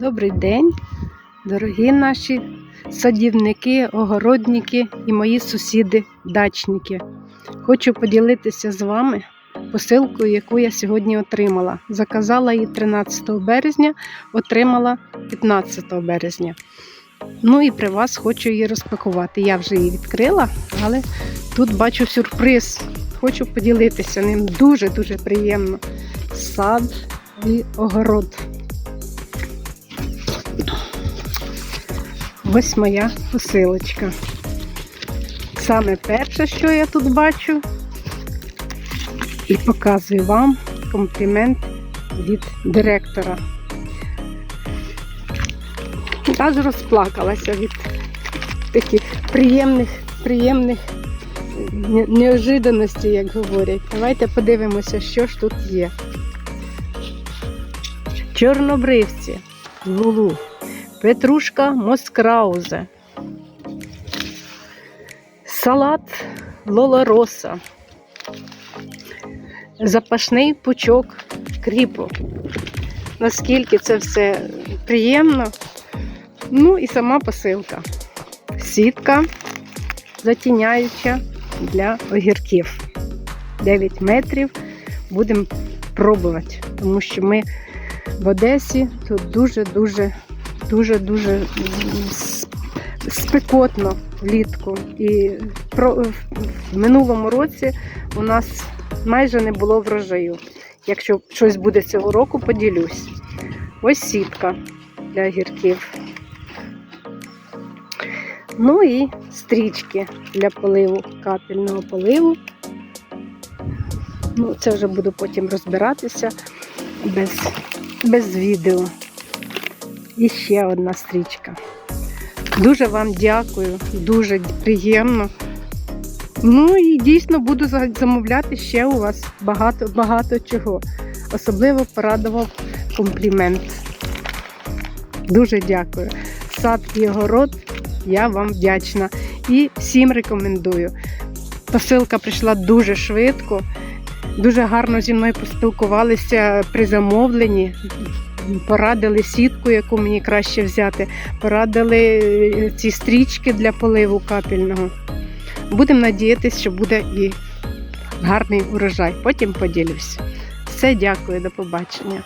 Добрий день, дорогі наші садівники, огородники і мої сусіди-дачники. Хочу поділитися з вами посилкою, яку я сьогодні отримала. Заказала її 13 березня, отримала 15 березня. Ну і при вас хочу її розпакувати. Я вже її відкрила, але тут бачу сюрприз. Хочу поділитися ним. Дуже-дуже приємно. Сад і огород. Ось моя посилочка. Саме перше, що я тут бачу, і показую вам комплімент від директора. Аж розплакалася від таких приємних, приємних не- неожиданостей, як говорять. Давайте подивимося, що ж тут є. Чорнобривці, лулу, петрушка москраузе, салат лолороса, запашний пучок кріпу. Наскільки це все приємно. Ну і сама посилка. Сітка затіняюча для огірків. 9 метрів. Будемо пробувати, тому що ми в Одесі тут дуже-дуже, дуже-дуже спекотно влітку. І в минулому році у нас майже не було врожаю. Якщо щось буде цього року, поділюсь. Ось сітка для огірків. Ну і стрічки для поливу, капельного поливу. Ну, це вже буду потім розбиратися без, без відео. І ще одна стрічка. Дуже вам дякую, дуже приємно. Ну і дійсно буду замовляти ще у вас багато, багато чого. Особливо порадував комплімент. Дуже дякую. Сад і огород, я вам вдячна. І всім рекомендую. Посилка прийшла дуже швидко. Дуже гарно зі мною поспілкувалися при замовленні. Порадили сітку, яку мені краще взяти. Порадили е, ці стрічки для поливу капельного. Будемо надіятися, що буде і гарний урожай. Потім поділюсь. Все, дякую, до побачення.